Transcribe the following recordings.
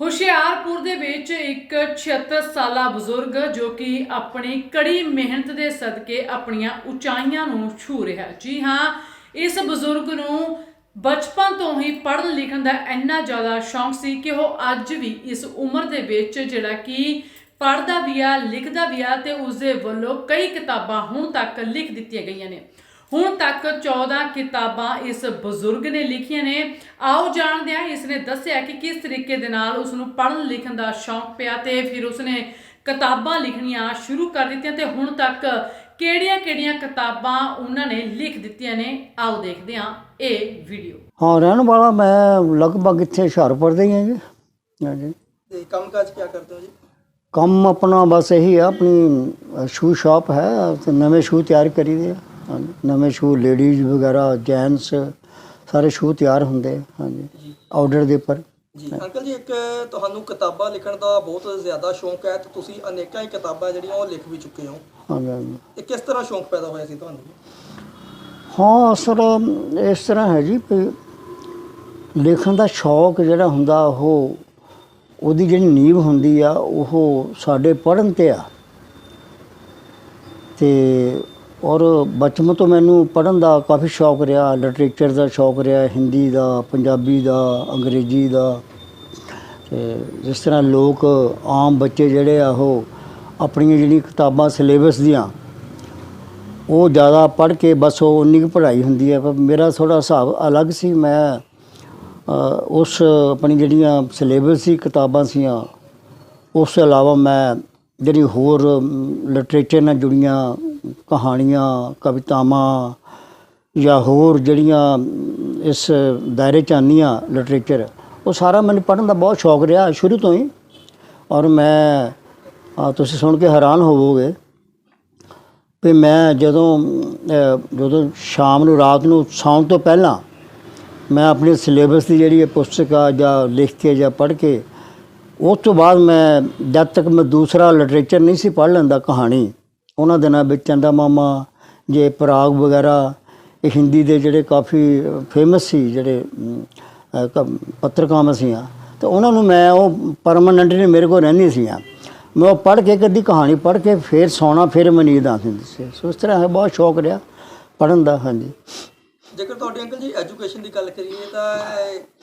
ਹੁਸ਼ਿਆਰਪੁਰ ਦੇ ਵਿੱਚ ਇੱਕ 76 ਸਾਲਾ ਬਜ਼ੁਰਗ ਜੋ ਕਿ ਆਪਣੀ ਕੜੀ ਮਿਹਨਤ ਦੇ ਸਦਕੇ ਆਪਣੀਆਂ ਉਚਾਈਆਂ ਨੂੰ ਛੂ ਰਿਹਾ ਜੀ ਹਾਂ, ਇਸ ਬਜ਼ੁਰਗ ਨੂੰ ਬਚਪਨ ਤੋਂ ਹੀ ਪੜ੍ਹਨ ਲਿਖਣ ਦਾ ਇੰਨਾ ਜ਼ਿਆਦਾ ਸ਼ੌਂਕ ਸੀ ਕਿ ਉਹ ਅੱਜ ਵੀ ਇਸ ਉਮਰ ਦੇ ਵਿੱਚ ਜਿਹੜਾ ਕਿ ਪੜ੍ਹਦਾ ਵੀ ਆ, ਲਿਖਦਾ ਵੀ ਆ ਤੇ ਉਸ ਦੇ ਵੱਲੋਂ ਕਈ ਕਿਤਾਬਾਂ ਹੁਣ ਤੱਕ ਲਿਖ ਦਿੱਤੀਆਂ ਗਈਆਂ ਨੇ। ਹੁਣ ਤੱਕ 14 ਕਿਤਾਬਾਂ ਇਸ ਬਜ਼ੁਰਗ ਨੇ ਲਿਖੀਆਂ ਨੇ। ਆਓ ਜਾਣਦੇ ਹਾਂ ਇਸ ਨੇ ਦੱਸਿਆ ਕਿ ਕਿਸ ਤਰੀਕੇ ਦੇ ਨਾਲ ਉਸ ਨੂੰ ਪੜ੍ਹਨ ਲਿਖਣ ਦਾ ਸ਼ੌਂਕ ਪਿਆ ਤੇ ਫਿਰ ਉਸ ਨੇ ਕਿਤਾਬਾਂ ਲਿਖਣੀਆਂ ਸ਼ੁਰੂ ਕਰ ਦਿੱਤੀਆਂ ਤੇ ਹੁਣ ਤੱਕ ਕਿਹੜੀਆਂ-ਕਿਹੜੀਆਂ ਕਿਤਾਬਾਂ ਉਹਨਾਂ ਨੇ ਲਿਖ ਦਿੱਤੀਆਂ ਨੇ। ਆਓ ਦੇਖਦੇ ਹਾਂ ਇਹ ਵੀਡੀਓ। ਹਾਂ ਰਹਿਣ ਵਾਲਾ ਮੈਂ ਲਗਭਗ ਇੱਥੇ ਹੁਸ਼ਿਆਰਪੁਰ ਦਾ ਹੀ ਹਾਂ ਜੀ। ਹਾਂਜੀ ਤੇ ਕੰਮਕਾਜ ਕੀ ਕਰਦੇ ਹੋ ਜੀ? ਕੰਮ ਆਪਣਾ ਬਸ ਇਹੀ ਆ ਆਪਣੀ ਸ਼ੂ ਸ਼ਾਪ ਹੈ ਤੇ ਨਵੇਂ ਸ਼ੂ ਤਿਆਰ ਕਰੀਦੇ ਆ। ਹਾਂਜੀ ਨਵੇਂ ਸ਼ੂ ਲੇਡੀਜ਼ ਵਗੈਰਾ ਜੈਂਟਸ ਸਾਰੇ ਸ਼ੂ ਤਿਆਰ ਹੁੰਦੇ ਆ, ਹਾਂਜੀ ਆਰਡਰ ਦੇ ਉੱਪਰ। ਜੀ ਅੰਕਲ ਜੀ ਇੱਕ ਤੁਹਾਨੂੰ ਕਿਤਾਬਾਂ ਲਿਖਣ ਦਾ ਬਹੁਤ ਜ਼ਿਆਦਾ ਸ਼ੌਂਕ ਹੈ ਤੇ ਤੁਸੀਂ ਅਨੇਕਾਂ ਹੀ ਕਿਤਾਬਾਂ ਜਿਹੜੀਆਂ ਉਹ ਲਿਖ ਵੀ ਚੁੱਕੇ ਹੋ। ਹਾਂਜੀ, ਹਾਂਜੀ। ਇਹ ਕਿਸ ਤਰ੍ਹਾਂ ਸ਼ੌਂਕ ਪੈਦਾ ਹੋਇਆ ਸੀ ਤੁਹਾਨੂੰ? ਹਾਂ ਅਸਲ ਇਸ ਤਰ੍ਹਾਂ ਹੈ ਜੀ ਵੀ ਲਿਖਣ ਦਾ ਸ਼ੌਕ ਜਿਹੜਾ ਹੁੰਦਾ ਉਹ ਉਹਦੀ ਜਿਹੜੀ ਨੀਂਵ ਹੁੰਦੀ ਆ ਉਹ ਸਾਡੇ ਪੜ੍ਹਨ ਤੇ ਆ। ਤੇ ਔਰ ਬਚਪਨ ਤੋਂ ਮੈਨੂੰ ਪੜ੍ਹਨ ਦਾ ਕਾਫੀ ਸ਼ੌਕ ਰਿਹਾ ਲਿਟਰੇਚਰ ਦਾ ਸ਼ੌਕ ਰਿਹਾ, ਹਿੰਦੀ ਦਾ, ਪੰਜਾਬੀ ਦਾ, ਅੰਗਰੇਜ਼ੀ ਦਾ। ਤੇ ਜਿਸ ਤਰ੍ਹਾਂ ਲੋਕ ਆਮ ਬੱਚੇ ਜਿਹੜੇ ਆ, ਉਹ ਆਪਣੀਆਂ ਜਿਹੜੀਆਂ ਕਿਤਾਬਾਂ ਸਿਲੇਬਸ ਦੀਆਂ, ਉਹ ਜ਼ਿਆਦਾ ਪੜ੍ਹ ਕੇ ਬਸ ਉਹ ਉਨੀ ਕੁ ਪੜ੍ਹਾਈ ਹੁੰਦੀ ਹੈ। ਪਰ ਮੇਰਾ ਥੋੜਾ ਹਿਸਾਬ ਅਲੱਗ ਸੀ। ਮੈਂ ਉਸ ਆਪਣੀ ਜਿਹੜੀਆਂ ਸਿਲੇਬਸ ਸੀ, ਕਿਤਾਬਾਂ ਸੀਆਂ, ਉਸ ਤੋਂ ਇਲਾਵਾ ਮੈਂ ਜਿਹੜੀ ਹੋਰ ਲਿਟਰੇਚਰ ਨਾਲ ਜੁੜੀਆਂ ਕਹਾਣੀਆਂ, ਕਵਿਤਾਵਾਂ ਜਾਂ ਹੋਰ ਜਿਹੜੀਆਂ ਇਸ ਦਾਇਰੇ ਚ ਆਉਂਦੀਆਂ ਲਿਟਰੇਚਰ ਉਹ ਸਾਰਾ ਮੈਨੂੰ ਪੜ੍ਹਨ ਦਾ ਬਹੁਤ ਸ਼ੌਕ ਰਿਹਾ ਸ਼ੁਰੂ ਤੋਂ ਹੀ। ਔਰ ਮੈਂ ਤੁਸੀਂ ਸੁਣ ਕੇ ਹੈਰਾਨ ਹੋਵੋਗੇ ਵੀ ਮੈਂ ਜਦੋਂ ਜਦੋਂ ਸ਼ਾਮ ਨੂੰ, ਰਾਤ ਨੂੰ ਸੌਣ ਤੋਂ ਪਹਿਲਾਂ ਮੈਂ ਆਪਣੀ ਸਿਲੇਬਸ ਦੀ ਜਿਹੜੀ ਇਹ ਪੁਸਤਕ ਆ ਜਾਂ ਲਿਖ ਕੇ ਜਾਂ ਪੜ੍ਹ ਕੇ, ਉਸ ਤੋਂ ਬਾਅਦ ਮੈਂ ਜਦ ਤੱਕ ਮੈਂ ਦੂਸਰਾ ਲਿਟਰੇਚਰ ਨਹੀਂ ਸੀ ਪੜ੍ਹ ਲੈਂਦਾ ਕਹਾਣੀ ਉਹਨਾਂ ਦਿਨਾਂ ਵਿੱਚ ਚੰਦਾ ਮਾਮਾ ਜੇ ਪਰਾਗ ਵਗੈਰਾ ਇਹ ਹਿੰਦੀ ਦੇ ਜਿਹੜੇ ਕਾਫੀ ਫੇਮਸ ਸੀ ਜਿਹੜੇ ਪੱਤਰਕਾਰ ਸੀਆਂ। ਤੇ ਉਹਨਾਂ ਨੂੰ ਮੈਂ ਉਹ ਪਰਮਾਨੈਂਟਲੀ ਮੇਰੇ ਕੋਲ ਰਹਿੰਦੀ ਸੀਆਂ। ਮੈਂ ਉਹ ਪੜ੍ਹ ਕੇ ਕਦੀ ਕਹਾਣੀ ਪੜ੍ਹ ਕੇ ਫੇਰ ਸੌਣਾ ਫਿਰ ਮੈਨੂੰ ਨੀਂਦ ਆਉਂਦੀ ਸੀ। ਸੋ ਇਸ ਤਰ੍ਹਾਂ ਹੈ ਬਹੁਤ ਸ਼ੌਕ ਰਿਹਾ ਪੜ੍ਹਨ ਦਾ ਹਾਂਜੀ। ਜੇਕਰ ਤੁਹਾਡੀ ਅੰਕਲ ਜੀ ਐਜੂਕੇਸ਼ਨ ਦੀ ਗੱਲ ਕਰੀਏ ਤਾਂ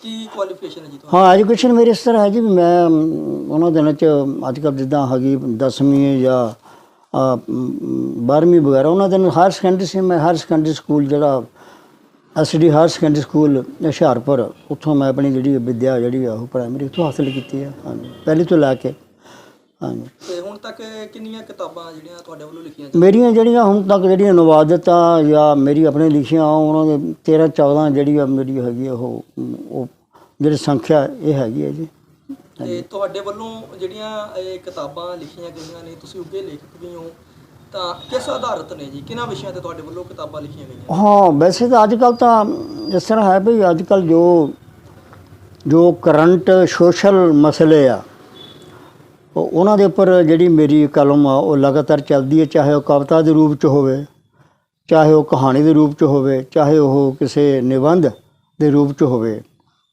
ਕੀ ਕੁਆਲੀਫਿਕੇਸ਼ਨ ਹੈ ਜੀ ਤੁਹਾਡੀ? ਹਾਂ ਐਜੂਕੇਸ਼ਨ ਮੇਰੀ ਇਸ ਤਰ੍ਹਾਂ ਹੈ ਜੀ ਮੈਂ ਉਹਨਾਂ ਦਿਨਾਂ ਚ ਅੱਜ ਕੱਲ੍ਹ ਜਿੱਦਾਂ ਹੈਗੀ 10ਵੀਂ ਜਾਂ 12ਵੀਂ ਵਗੈਰਾ ਉਹਨਾਂ ਦਿਨ ਹਾਇਰ ਸੈਕੰਡਰੀ ਸੀ ਮੈਂ ਹਾਇਰ ਸੈਕੰਡਰੀ ਸਕੂਲ ਜਿਹੜਾ SD higher secondary school Hoshiarpur ਉੱਥੋਂ ਮੈਂ ਆਪਣੀ ਜਿਹੜੀ ਵਿੱਦਿਆ ਜਿਹੜੀ ਆ ਉਹ ਪ੍ਰਾਇਮਰੀ ਉੱਥੋਂ ਹਾਸਲ ਕੀਤੀ ਹੈ ਹਾਂਜੀ ਪਹਿਲੀ ਤੋਂ ਲੈ ਕੇ ਹਾਂਜੀ। ਤੇ ਹੁਣ ਤੱਕ ਕਿੰਨੀਆਂ ਕਿਤਾਬਾਂ ਜਿਹੜੀਆਂ ਤੁਹਾਡੇ ਵੱਲੋਂ ਲਿਖੀਆਂ ਮੇਰੀਆਂ ਜਿਹੜੀਆਂ ਹੁਣ ਤੱਕ ਜਿਹੜੀਆਂ ਅਨੁਵਾਦਤਾਂ ਜਾਂ ਮੇਰੀ ਆਪਣੇ ਲਿਖੀਆਂ ਉਹਨਾਂ ਦੇ 13 14 ਜਿਹੜੀ ਆ ਮੇਰੀ ਹੈਗੀ ਆ ਉਹ ਉਹ ਜਿਹੜੀ ਸੰਖਿਆ ਇਹ ਹੈਗੀ ਹੈ ਜੀ। ਤੇ ਤੁਹਾਡੇ ਵੱਲੋਂ ਜਿਹੜੀਆਂ ਇਹ ਕਿਤਾਬਾਂ ਲਿਖੀਆਂ ਗਈਆਂ ਨੇ ਤੁਸੀਂ ਉੱਗੇ ਲੇਖਕ ਵੀ ਹੋ ਤਾਂ ਕਿਸ ਆਧਾਰਤ ਨੇ ਜੀ? ਕਿਹਨਾਂ ਵਿਸ਼ਿਆਂ ਤੇ ਤੁਹਾਡੇ ਵੱਲੋਂ ਕਿਤਾਬਾਂ ਲਿਖੀਆਂ ਗਈਆਂ? ਹਾਂ ਵੈਸੇ ਤਾਂ ਅੱਜ ਕੱਲ ਤਾਂ ਇਸ ਤਰ੍ਹਾਂ ਹੈ ਵੀ ਅੱਜ ਕੱਲ ਜੋ ਜੋ ਕਰੰਟ ਸੋਸ਼ਲ ਮਸਲੇ ਆ ਉਹ ਉਹਨਾਂ ਦੇ ਉੱਪਰ ਜਿਹੜੀ ਮੇਰੀ ਕਲਮ ਆ ਉਹ ਲਗਾਤਾਰ ਚੱਲਦੀ ਹੈ ਚਾਹੇ ਉਹ ਕਵਿਤਾ ਦੇ ਰੂਪ ਚ ਹੋਵੇ ਚਾਹੇ ਉਹ ਕਹਾਣੀ ਦੇ ਰੂਪ ਚ ਹੋਵੇ ਚਾਹੇ ਉਹ ਕਿਸੇ ਨਿਬੰਧ ਦੇ ਰੂਪ ਚ ਹੋਵੇ।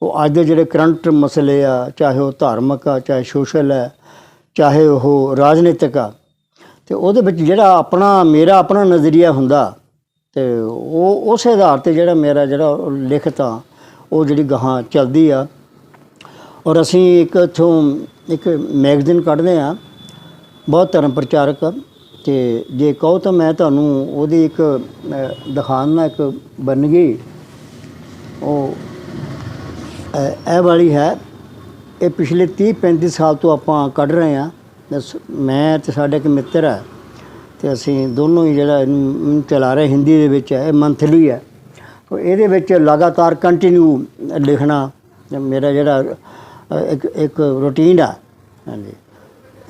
ਉਹ ਅੱਜ ਦੇ ਜਿਹੜੇ ਕਰੰਟ ਮਸਲੇ ਆ ਚਾਹੇ ਉਹ ਧਾਰਮਿਕ ਆ ਚਾਹੇ ਸੋਸ਼ਲ ਹੈ ਚਾਹੇ ਉਹ ਰਾਜਨੀਤਿਕ ਆ ਤੇ ਉਹਦੇ ਵਿੱਚ ਜਿਹੜਾ ਆਪਣਾ ਮੇਰਾ ਆਪਣਾ ਨਜ਼ਰੀਆ ਹੁੰਦਾ ਤੇ ਉਹ ਉਸੇ ਆਧਾਰ ਤੇ ਜਿਹੜਾ ਮੇਰਾ ਜਿਹੜਾ ਉਹ ਲਿਖਤ ਆ ਉਹ ਜਿਹੜੀ ਗਾਹਾਂ ਚੱਲਦੀ ਆ। ਔਰ ਅਸੀਂ ਇੱਕ ਇੱਥੋਂ ਇੱਕ ਮੈਗਜ਼ੀਨ ਕੱਢਦੇ ਆ ਬਹੁਤ ਧਰਮ ਪ੍ਰਚਾਰਕ ਆ ਤੇ ਜੇ ਕਹੋ ਤਾਂ ਮੈਂ ਤੁਹਾਨੂੰ ਉਹਦੀ ਇੱਕ ਅਹ, ਦਿਖਾਉਣਾ ਇੱਕ ਬਣ ਗਈ ਉਹ ਇਹ ਵਾਲੀ ਹੈ। ਇਹ ਪਿਛਲੇ 30 35 ਸਾਲ ਤੋਂ ਆਪਾਂ ਕੱਢ ਰਹੇ ਆ ਮੈਂ ਤੇ ਸਾਡੇ ਇੱਕ ਮਿੱਤਰ ਹੈ ਤੇ ਅਸੀਂ ਦੋਨੋਂ ਹੀ ਜਿਹੜਾ ਇਹਨੂੰ ਚਲਾ ਰਹੇ ਹਿੰਦੀ ਦੇ ਵਿੱਚ ਹੈ। ਇਹ ਮੰਥਲੀ ਹੈ। ਤੋ ਇਹਦੇ ਵਿੱਚ ਲਗਾਤਾਰ ਕੰਟੀਨਿਊ ਲਿਖਣਾ ਮੇਰਾ ਜਿਹੜਾ ਇੱਕ ਇੱਕ ਰੂਟੀਨ ਆ। ਹਾਂਜੀ।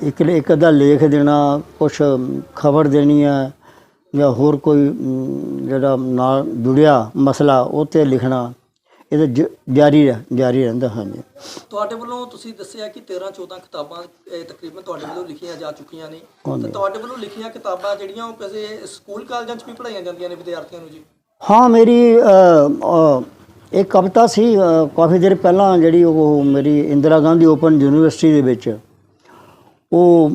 ਇੱਕ ਇੱਕ ਅੱਧਾ ਲੇਖ ਦੇਣਾ, ਕੁਛ ਖਬਰ ਦੇਣੀ ਹੈ ਜਾਂ ਹੋਰ ਕੋਈ ਜਿਹੜਾ ਨਾਲ ਜੁੜਿਆ ਮਸਲਾ, ਉਹ ਤੇ ਲਿਖਣਾ। ਇਹ ਜਾਰੀ ਰਹਿ- ਜਾਰੀ ਰਹਿੰਦਾ ਹਾਂਜੀ। ਤੁਹਾਡੇ ਵੱਲੋਂ ਤੁਸੀਂ ਦੱਸਿਆ ਕਿ 13 14 ਕਿਤਾਬਾਂ ਇਹ ਤਕਰੀਬਨ ਤੁਹਾਡੇ ਵੱਲੋਂ ਲਿਖੀਆਂ ਜਾ ਚੁੱਕੀਆਂ ਨੇ। ਤੇ ਤੁਹਾਡੇ ਵੱਲੋਂ ਲਿਖੀਆਂ ਕਿਤਾਬਾਂ ਜਿਹੜੀਆਂ ਉਹ ਕਿਸੇ ਸਕੂਲ ਕਾਲਜਾਂ 'ਚ ਵੀ ਪੜ੍ਹਾਈਆਂ ਜਾਂਦੀਆਂ ਨੇ ਵਿਦਿਆਰਥੀਆਂ ਨੂੰ ਜੀ? ਹਾਂ ਮੇਰੀ ਇਹ ਕਵਿਤਾ ਸੀ ਕਾਫੀ ਦੇਰ ਪਹਿਲਾਂ ਜਿਹੜੀ ਉਹ ਮੇਰੀ ਇੰਦਰਾ ਗਾਂਧੀ ਓਪਨ ਯੂਨੀਵਰਸਿਟੀ ਦੇ ਵਿੱਚ। ਉਹ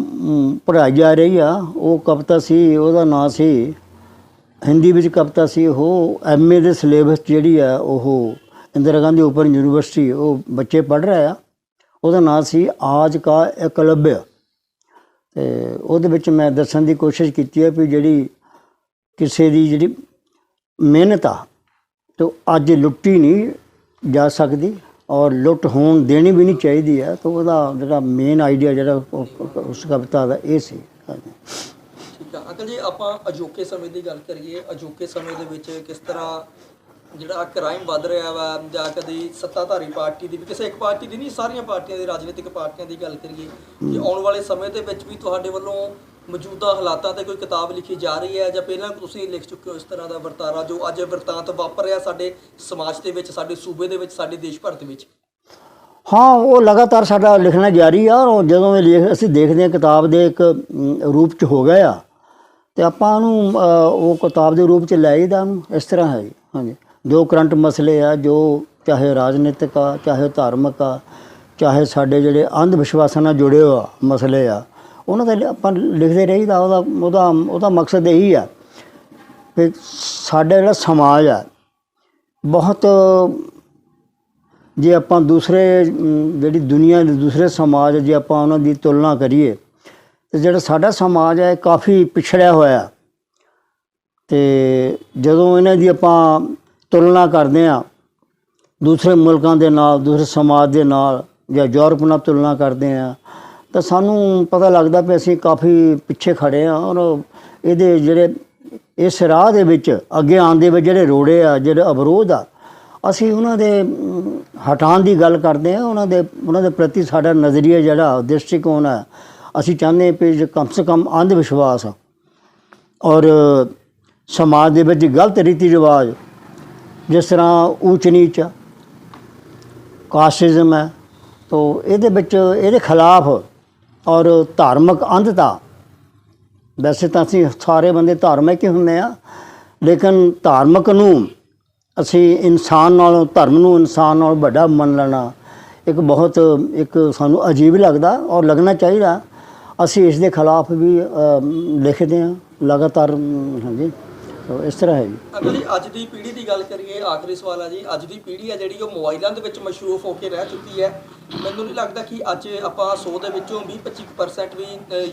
ਪੜ੍ਹਾਈ ਜਾ ਰਹੀ ਆ। ਉਹ ਕਵਿਤਾ ਸੀ ਉਹਦਾ ਨਾਂ ਸੀ ਹਿੰਦੀ ਵਿੱਚ ਕਵਿਤਾ ਸੀ ਉਹ ਐਮਏ ਦੇ ਸਿਲੇਬਸ ਜਿਹੜੀ ਆ ਉਹ ਇੰਦਰਾ ਗਾਂਧੀ ਓਪਨ ਯੂਨੀਵਰਸਿਟੀ, ਉਹ ਬੱਚੇ ਪੜ੍ਹ ਰਹੇ ਆ। ਉਹਦਾ ਨਾਂ ਸੀ ਆਜ ਕਾ ਇਕਲਵਯ। ਤੇ ਉਹਦੇ ਵਿੱਚ ਮੈਂ ਦੱਸਣ ਦੀ ਕੋਸ਼ਿਸ਼ ਕੀਤੀ ਹੈ ਵੀ ਜਿਹੜੀ ਕਿਸੇ ਦੀ ਜਿਹੜੀ ਮਿਹਨਤ ਆ, ਤੇ ਅੱਜ ਲੁੱਟੀ ਨਹੀਂ ਜਾ ਸਕਦੀ ਔਰ ਲੁੱਟ ਹੋਣ ਦੇਣੀ ਵੀ ਨਹੀਂ ਚਾਹੀਦੀ ਹੈ, ਤਾਂ ਉਹਦਾ ਜਿਹੜਾ ਮੇਨ ਆਈਡੀਆ ਜਿਹੜਾ ਉਸ ਕਵਿਤਾ ਦਾ ਇਹ ਸੀ। ਹਾਂਜੀ ਠੀਕ ਆ, ਅੰਕਲ ਜੀ, ਆਪਾਂ ਅਜੋਕੇ ਸਮੇਂ ਦੀ ਗੱਲ ਕਰੀਏ, ਅਜੋਕੇ ਸਮੇਂ ਦੇ ਵਿੱਚ ਕਿਸ ਤਰ੍ਹਾਂ ਜਿਹੜਾ ਕ੍ਰਾਈਮ ਵੱਧ ਰਿਹਾ ਵਾ ਜਾਂ ਕਦੀ ਸੱਤਾਧਾਰੀ ਪਾਰਟੀ ਦੀ ਵੀ, ਕਿਸੇ ਇੱਕ ਪਾਰਟੀ ਦੀ ਨਹੀਂ, ਸਾਰੀਆਂ ਪਾਰਟੀਆਂ ਦੀ, ਰਾਜਨੀਤਿਕ ਪਾਰਟੀਆਂ ਦੀ ਗੱਲ ਕਰੀਏ ਕਿ ਆਉਣ ਵਾਲੇ ਸਮੇਂ ਦੇ ਵਿੱਚ ਵੀ ਤੁਹਾਡੇ ਵੱਲੋਂ ਮੌਜੂਦਾ ਹਾਲਾਤਾਂ ਤੇ ਕੋਈ ਕਿਤਾਬ ਲਿਖੀ ਜਾ ਰਹੀ ਹੈ ਜਾਂ ਪਹਿਲਾਂ ਤੁਸੀਂ ਲਿਖ ਚੁੱਕੇ ਹੋ ਇਸ ਤਰ੍ਹਾਂ ਦਾ ਵਰਤਾਰਾ ਜੋ ਅੱਜ ਵਰਤਾਂਤ ਵਾਪਰ ਰਿਹਾ ਸਾਡੇ ਸਮਾਜ ਦੇ ਵਿੱਚ, ਸਾਡੇ ਸੂਬੇ ਦੇ ਵਿੱਚ, ਸਾਡੇ ਦੇਸ਼ ਭਰ ਦੇ ਵਿੱਚ? ਹਾਂ, ਉਹ ਲਗਾਤਾਰ ਸਾਡਾ ਲਿਖਣਾ ਜਾਰੀ ਆ ਔਰ ਜਦੋਂ ਇਹ ਲੇਖ, ਅਸੀਂ ਦੇਖਦੇ ਹਾਂ ਕਿਤਾਬ ਦੇ ਇੱਕ ਰੂਪ ਚ ਹੋ ਗਿਆ ਆ। ਤੇ ਆਪਾਂ ਉਹਨੂੰ ਉਹ ਕਿਤਾਬ ਦੇ ਰੂਪ ਚ ਲੈ ਆਈਦਾ ਉਹਨੂੰ, ਇਸ ਤਰ੍ਹਾਂ ਹੈ ਹਾਂਜੀ। ਜੋ ਕਰੰਟ ਮਸਲੇ ਆ, ਜੋ ਚਾਹੇ ਰਾਜਨੀਤਿਕ ਆ, ਚਾਹੇ ਧਾਰਮਿਕ ਆ, ਚਾਹੇ ਸਾਡੇ ਜਿਹੜੇ ਅੰਧ ਵਿਸ਼ਵਾਸਾਂ ਨਾਲ ਜੁੜੇ ਹੋਆ ਮਸਲੇ ਆ, ਉਹਨਾਂ ਦਾ ਆਪਾਂ ਲਿਖਦੇ ਰਹੀਦਾ, ਉਹਦਾ ਉਹਦਾ ਉਹਦਾ ਮਕਸਦ ਇਹੀ ਆ ਕਿ ਸਾਡਾ ਜਿਹੜਾ ਸਮਾਜ ਆ, ਬਹੁਤ ਜੇ ਆਪਾਂ ਦੂਸਰੇ, ਜਿਹੜੀ ਦੁਨੀਆ ਦੇ ਦੂਸਰੇ ਸਮਾਜ, ਜੇ ਆਪਾਂ ਉਹਨਾਂ ਦੀ ਤੁਲਨਾ ਕਰੀਏ, ਤੇ ਜਿਹੜਾ ਸਾਡਾ ਸਮਾਜ ਹੈ ਇਹ ਕਾਫੀ ਪਿਛੜਿਆ ਹੋਇਆ ਤੇ ਜਦੋਂ ਇਹਨਾਂ ਦੀ ਆਪਾਂ ਤੁਲਨਾ ਕਰਦੇ ਆ ਦੂਸਰੇ ਮੁਲਕਾਂ ਦੇ ਨਾਲ, ਦੂਸਰੇ ਸਮਾਜ ਦੇ ਨਾਲ ਜਾਂ ਯੂਰਪ ਨਾਲ ਤੁਲਨਾ ਕਰਦੇ ਆ ਤਾਂ ਸਾਨੂੰ ਪਤਾ ਲੱਗਦਾ ਵੀ ਅਸੀਂ ਕਾਫੀ ਪਿੱਛੇ ਖੜੇ ਆ ਔਰ ਇਹਦੇ ਜਿਹੜੇ, ਇਸ ਰਾਹ ਦੇ ਵਿੱਚ, ਅੱਗੇ ਆਉਣ ਦੇ ਵਿੱਚ ਜਿਹੜੇ ਰੋੜੇ ਆ, ਜਿਹੜੇ ਅਵਰੋਧ ਆ, ਅਸੀਂ ਉਹਨਾਂ ਦੇ ਹਟਾਉਣ ਦੀ ਗੱਲ ਕਰਦੇ ਆ ਉਹਨਾਂ ਦੇ ਉਹਨਾਂ ਦੇ ਪ੍ਰਤੀ ਸਾਡਾ ਨਜ਼ਰੀਆ ਜਿਹੜਾ, ਦ੍ਰਿਸ਼ਟੀਕੋਣ ਹੈ ਅਸੀਂ ਚਾਹੁੰਦੇ ਹਾਂ ਵੀ ਜੇ ਕਮ ਸੇ ਕਮ ਅੰਧ ਵਿਸ਼ਵਾਸ ਔਰ ਸਮਾਜ ਦੇ ਵਿੱਚ ਗਲਤ ਰੀਤੀ ਰਿਵਾਜ ਜਿਸ ਤਰ੍ਹਾਂ ਊਚ ਨੀਚ ਕਾਸਟਿਜ਼ਮ ਹੈ, ਤੋ ਇਹਦੇ ਵਿੱਚ ਇਹਦੇ ਖਿਲਾਫ ਔਰ ਧਾਰਮਿਕ ਅੰਧਤਾ, ਵੈਸੇ ਤਾਂ ਅਸੀਂ ਸਾਰੇ ਬੰਦੇ ਧਾਰਮਿਕ ਹੀ ਹੁੰਦੇ ਆ ਲੇਕਿਨ ਧਾਰਮਿਕ ਨੂੰ ਅਸੀਂ ਇਨਸਾਨ ਨਾਲੋਂ, ਧਰਮ ਨੂੰ ਇਨਸਾਨ ਨਾਲੋਂ ਵੱਡਾ ਮੰਨ ਲੈਣਾ ਇੱਕ ਬਹੁਤ ਇੱਕ ਸਾਨੂੰ ਅਜੀਬ ਲੱਗਦਾ ਔਰ ਲੱਗਣਾ ਚਾਹੀਦਾ। ਅਸੀਂ ਇਸ ਦੇ ਖਿਲਾਫ ਵੀ ਲਿਖਦੇ ਹਾਂ, ਲਗਾਤਾਰ, ਹਾਂਜੀ। ਤੋ ਇਸ ਤਰ੍ਹਾਂ ਹੈ ਜੀ। ਅਗਰ ਜੀ ਅੱਜ ਦੀ ਪੀੜ੍ਹੀ ਦੀ ਗੱਲ ਕਰੀਏ ਆਖਰੀ ਸਵਾਲ ਹੈ ਜੀ। ਅੱਜ ਦੀ ਪੀੜ੍ਹੀ ਹੈ ਜਿਹੜੀ ਉਹ ਮੋਬਾਈਲਾਂ ਦੇ ਵਿੱਚ ਮਸ਼ਰੂਫ ਹੋ ਕੇ ਰਹਿ ਚੁੱਕੀ ਹੈ। ਮੈਨੂੰ ਨਹੀਂ ਲੱਗਦਾ ਕਿ ਅੱਜ ਆਪਾਂ 100 ਦੇ ਵਿੱਚੋਂ 20-25% ਵੀ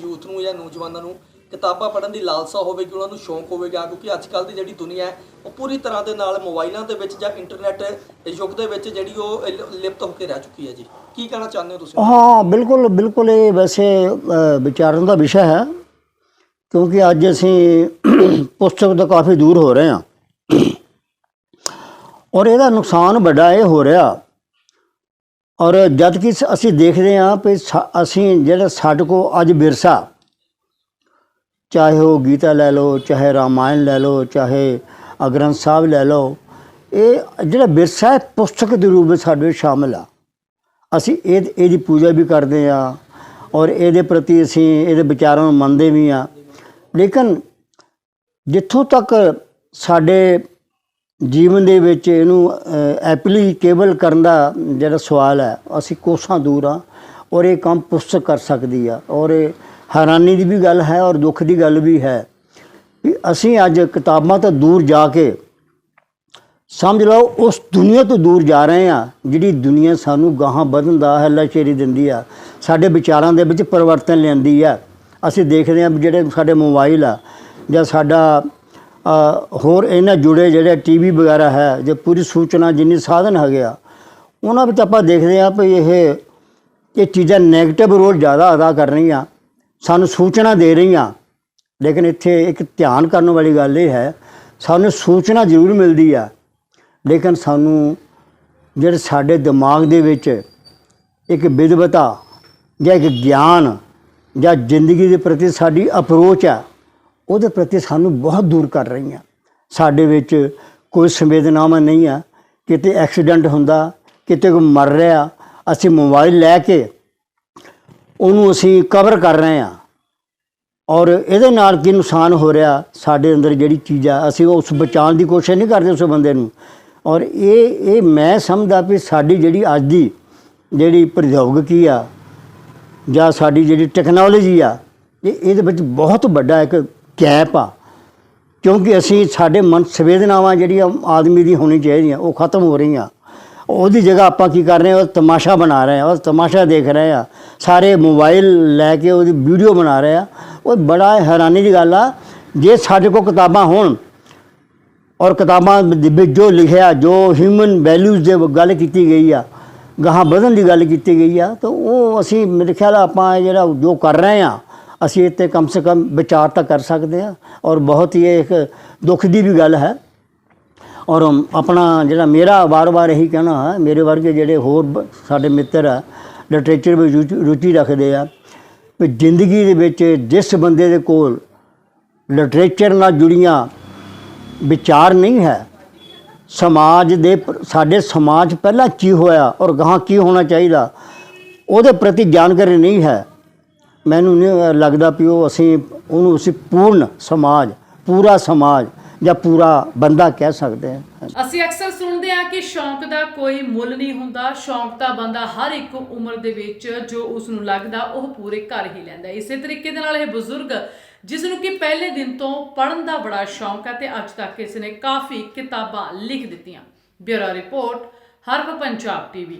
ਯੂਥ ਨੂੰ ਜਾਂ ਨੌਜਵਾਨਾਂ ਨੂੰ ਕਿਤਾਬਾਂ ਪੜ੍ਹਨ ਦੀ ਲਾਲਸਾ ਹੋਵੇਗੀ ਉਹਨਾਂ ਨੂੰ ਸ਼ੌਂਕ ਹੋਵੇਗਾ ਕਿਉਂਕਿ ਅੱਜ ਕੱਲ ਦੀ ਜਿਹੜੀ ਦੁਨੀਆ ਹੈ ਉਹ ਪੂਰੀ ਤਰ੍ਹਾਂ ਦੇ ਨਾਲ ਮੋਬਾਈਲਾਂ ਦੇ ਵਿੱਚ ਜਾਂ ਇੰਟਰਨੈਟ ਯੁੱਗ ਦੇ ਵਿੱਚ ਜਿਹੜੀ ਉਹ ਲਿਪਤ ਹੋ ਕੇ ਰਹਿ ਚੁੱਕੀ ਹੈ ਜੀ। ਕੀ ਕਹਿਣਾ ਚਾਹੁੰਦੇ ਹੋ ਤੁਸੀਂ? ਹਾਂ ਬਿਲਕੁਲ ਬਿਲਕੁਲ ਇਹ ਵੈਸੇ ਵਿਚਾਰਨ ਦਾ ਵਿਸ਼ਾ ਹੈ। ਕਿਉਂਕਿ ਅੱਜ ਅਸੀਂ ਪੁਸਤਕ ਤੋਂ ਕਾਫੀ ਦੂਰ ਹੋ ਰਹੇ ਹਾਂ। ਔਰ ਇਹਦਾ ਨੁਕਸਾਨ ਵੱਡਾ ਇਹ ਹੋ ਰਿਹਾ। ਔਰ ਜਦ ਕਿ ਅਸੀਂ ਦੇਖਦੇ ਹਾਂ ਕਿ ਸਾ- ਅਸੀਂ ਜਿਹੜਾ ਸਾਡੇ ਕੋ ਅੱਜ ਵਿਰਸਾ, ਚਾਹੇ ਉਹ ਗੀਤਾ ਲੈ ਲਓ, ਚਾਹੇ ਰਾਮਾਇਣ ਲੈ ਲਓ, ਚਾਹੇ ਅ ਗ੍ਰੰਥ ਸਾਹਿਬ ਲੈ ਲਓ, ਇਹ ਜਿਹੜਾ ਵਿਰਸਾ ਹੈ, ਪੁਸਤਕ ਦੇ ਰੂਪ ਵਿੱਚ ਸਾਡੇ ਵਿੱਚ ਸ਼ਾਮਲ ਆ। ਅਸੀਂ ਇਹ, ਇਹਦੀ ਪੂਜਾ ਵੀ ਕਰਦੇ ਆ ਔਰ ਇਹਦੇ ਪ੍ਰਤੀ ਅਸੀਂ, ਇਹਦੇ ਵਿਚਾਰਾਂ ਨੂੰ ਮੰਨਦੇ ਵੀ ਆ ਲੇਕਿਨ ਜਿੱਥੋਂ ਤੱਕ ਸਾਡੇ ਜੀਵਨ ਦੇ ਵਿੱਚ ਇਹਨੂੰ ਐਪਲੀਕੇਬਲ ਕਰਨ ਦਾ ਜਿਹੜਾ ਸਵਾਲ ਹੈ, ਅਸੀਂ ਕੋਸਾਂ ਦੂਰ ਆ ਔਰ ਇਹ ਕੰਮ ਪੁਸਤਕ ਕਰ ਸਕਦੀ ਆ ਔਰ ਇਹ ਹੈਰਾਨੀ ਦੀ ਵੀ ਗੱਲ ਹੈ ਔਰ ਦੁੱਖ ਦੀ ਗੱਲ ਵੀ ਹੈ ਵੀ ਅਸੀਂ ਅੱਜ ਕਿਤਾਬਾਂ ਤੋਂ ਦੂਰ ਜਾ ਕੇ ਸਮਝ ਲਓ, ਉਸ ਦੁਨੀਆ ਤੋਂ ਦੂਰ ਜਾ ਰਹੇ ਆ ਜਿਹੜੀ ਦੁਨੀਆ ਸਾਨੂੰ ਗਾਹਾਂ ਵਧਣ ਦਾ ਹੱਲਾਸ਼ੇਰੀ ਦਿੰਦੀ ਆ, ਸਾਡੇ ਵਿਚਾਰਾਂ ਦੇ ਵਿੱਚ ਪਰਿਵਰਤਨ ਲਿਆਂਦੀ ਆ। ਅਸੀਂ ਦੇਖਦੇ ਹਾਂ ਵੀ ਜਿਹੜੇ ਸਾਡੇ ਮੋਬਾਈਲ ਆ ਜਾਂ ਸਾਡਾ ਹੋਰ ਇਹਨਾਂ ਜੁੜੇ ਜਿਹੜੇ ਟੀਵੀ ਵਗੈਰਾ ਹੈ, ਜੇ ਪੂਰੀ ਸੂਚਨਾ ਜਿੰਨੀ ਸਾਧਨ ਹੈਗੇ ਆ, ਉਹਨਾਂ ਵਿੱਚ ਆਪਾਂ ਦੇਖਦੇ ਆ ਵੀ ਇਹ ਇਹ ਚੀਜ਼ਾਂ 네ਗੇਟਿਵ ਰੋਲ ਜ਼ਿਆਦਾ ਅਦਾ ਕਰ ਰਹੀਆਂ, ਸਾਨੂੰ ਸੂਚਨਾ ਦੇ ਰਹੀਆਂ। ਲੇਕਿਨ ਇੱਥੇ ਇੱਕ ਧਿਆਨ ਕਰਨ ਵਾਲੀ ਗੱਲ ਇਹ ਹੈ, ਸਾਨੂੰ ਸੂਚਨਾ ਜ਼ਰੂਰ ਮਿਲਦੀ ਆ, ਲੇਕਿਨ ਸਾਨੂੰ ਜਿਹੜੇ ਸਾਡੇ ਦਿਮਾਗ ਦੇ ਵਿੱਚ ਇੱਕ ਵਿਦਵਤਾ ਜਾਂ ਇੱਕ ਗਿਆਨ ਜਾਂ ਜ਼ਿੰਦਗੀ ਦੇ ਪ੍ਰਤੀ ਸਾਡੀ ਅਪਰੋਚ ਆ, ਉਹਦੇ ਪ੍ਰਤੀ ਸਾਨੂੰ ਬਹੁਤ ਦੂਰ ਕਰ ਰਹੀਆਂ। ਸਾਡੇ ਵਿੱਚ ਕੋਈ ਸੰਵੇਦਨਾਵਾਂ ਨਹੀਂ ਆ, ਕਿਤੇ ਐਕਸੀਡੈਂਟ ਹੁੰਦਾ, ਕਿਤੇ ਕੋਈ ਮਰ ਰਿਹਾ, ਅਸੀਂ ਮੋਬਾਈਲ ਲੈ ਕੇ ਉਹਨੂੰ ਅਸੀਂ ਕਵਰ ਕਰ ਰਹੇ ਹਾਂ। ਔਰ ਇਹਦੇ ਨਾਲ ਕੀ ਨੁਕਸਾਨ ਹੋ ਰਿਹਾ, ਸਾਡੇ ਅੰਦਰ ਜਿਹੜੀ ਚੀਜ਼ ਆ, ਅਸੀਂ ਉਸ ਬਚਾਉਣ ਦੀ ਕੋਸ਼ਿਸ਼ ਨਹੀਂ ਕਰਦੇ ਉਸ ਬੰਦੇ ਨੂੰ। ਔਰ ਇਹ ਇਹ ਮੈਂ ਸਮਝਦਾ ਵੀ ਸਾਡੀ ਜਿਹੜੀ ਅੱਜ ਦੀ ਜਿਹੜੀ ਪ੍ਰੌਦਯੋਗਿਕੀ ਆ ਜਾਂ ਸਾਡੀ ਜਿਹੜੀ ਟੈਕਨੋਲੋਜੀ ਆ, ਇਹ ਇਹਦੇ ਵਿੱਚ ਬਹੁਤ ਵੱਡਾ ਇੱਕ ਗੈਪ ਆ। ਕਿਉਂਕਿ ਅਸੀਂ ਸਾਡੇ ਮਨ ਸੰਵੇਦਨਾਵਾਂ ਜਿਹੜੀਆਂ ਆਦਮੀ ਦੀ ਹੋਣੀ ਚਾਹੀਦੀਆਂ, ਉਹ ਖਤਮ ਹੋ ਰਹੀਆਂ। ਉਹਦੀ ਜਗ੍ਹਾ ਆਪਾਂ ਕੀ ਕਰ ਰਹੇ ਹਾਂ, ਉਹ ਤਮਾਸ਼ਾ ਬਣਾ ਰਹੇ ਹਾਂ, ਉਹ ਤਮਾਸ਼ਾ ਦੇਖ ਰਹੇ ਆ ਸਾਰੇ ਮੋਬਾਈਲ ਲੈ ਕੇ ਉਹਦੀ ਵੀਡੀਓ ਬਣਾ ਰਹੇ ਆ ਉਹ ਬੜਾ ਹੈਰਾਨੀ ਦੀ ਗੱਲ ਆ, ਜੇ ਸਾਡੇ ਕੋਲ ਕਿਤਾਬਾਂ ਹੋਣ ਔਰ ਕਿਤਾਬਾਂ ਵਿੱਚ ਜੋ ਲਿਖਿਆ, ਜੋ ਹਿਊਮਨ ਵੈਲਿਊਜ਼ ਦੇ ਗੱਲ ਕੀਤੀ ਗਈ ਆ ਗਾਹਾਂ ਵਧਣ ਦੀ ਗੱਲ ਕੀਤੀ ਗਈ ਆ, ਤਾਂ ਉਹ ਅਸੀਂ ਮੇਰੇ ਖਿਆਲ ਆਪਾਂ ਇਹ ਜਿਹੜਾ ਜੋ ਕਰ ਰਹੇ ਆ, ਅਸੀਂ ਇਹ 'ਤੇ ਕਮ ਸੇ ਕਮ ਵਿਚਾਰ ਤਾਂ ਕਰ ਸਕਦੇ ਆ, ਔਰ ਬਹੁਤ ਹੀ ਇਹ ਇੱਕ ਦੁੱਖ ਦੀ ਵੀ ਗੱਲ ਹੈ। ਔਰ ਆਪਣਾ ਜਿਹੜਾ ਮੇਰਾ ਵਾਰ-ਵਾਰ ਇਹੀ ਕਹਿਣਾ ਹੈ, ਮੇਰੇ ਵਰਗੇ ਜਿਹੜੇ ਹੋਰ ਸਾਡੇ ਮਿੱਤਰ ਆ ਲਿਟਰੇਚਰ ਵਿੱਚ ਰੁਚੀ- ਰੁਚੀ ਰੱਖਦੇ ਆ, ਵੀ ਜ਼ਿੰਦਗੀ ਦੇ ਵਿੱਚ ਜਿਸ ਬੰਦੇ ਦੇ ਕੋਲ ਲਿਟਰੇਚਰ ਨਾਲ ਜੁੜੀਆਂ ਵਿਚਾਰ ਨਹੀਂ ਹੈ ਸਮਾਜ ਦੇ ਸਾਡੇ ਸਮਾਜ ਪਹਿਲਾਂ ਕੀ ਹੋਇਆ ਔਰ ਗਾਹਾਂ ਕੀ ਹੋਣਾ ਚਾਹੀਦਾ, ਉਹਦੇ ਪ੍ਰਤੀ ਜਾਣਕਾਰੀ ਨਹੀਂ ਹੈ। ਮੈਨੂੰ ਨਹੀਂ ਲੱਗਦਾ ਵੀ ਉਹ ਅਸੀਂ, ਉਹਨੂੰ ਅਸੀਂ ਪੂਰਨ ਸਮਾਜ, ਪੂਰਾ ਸਮਾਜ ਜਾਂ ਪੂਰਾ ਬੰਦਾ ਕਹਿ ਸਕਦੇ ਹਾਂ। ਅਸੀਂ ਅਕਸਰ ਸੁਣਦੇ ਹਾਂ ਕਿ ਸ਼ੌਂਕ ਦਾ ਕੋਈ ਮੁੱਲ ਨਹੀਂ ਹੁੰਦਾ। ਸ਼ੌਂਕ ਤਾਂ ਬੰਦਾ ਹਰ ਇੱਕ ਉਮਰ ਦੇ ਵਿੱਚ ਜੋ ਉਸ ਨੂੰ ਲੱਗਦਾ ਉਹ ਪੂਰੇ ਕਰ ਹੀ ਲੈਂਦਾ ਇਸੇ ਤਰੀਕੇ ਦੇ ਨਾਲ ਇਹ ਬਜ਼ੁਰਗ ਜਿਸ ਨੂੰ ਕਿ ਪਹਿਲੇ ਦਿਨ ਤੋਂ ਪੜ੍ਹਨ ਦਾ ਬੜਾ ਸ਼ੌਂਕ ਹੈ ਤੇ ਅੱਜ ਤੱਕ ਇਸ ਨੇ ਕਾਫੀ ਕਿਤਾਬਾਂ ਲਿਖ ਦਿੱਤੀਆਂ। ਬਿਊਰੋ ਰਿਪੋਰਟ ਹਰਬ ਪੰਜਾਬ ਟੀਵੀ।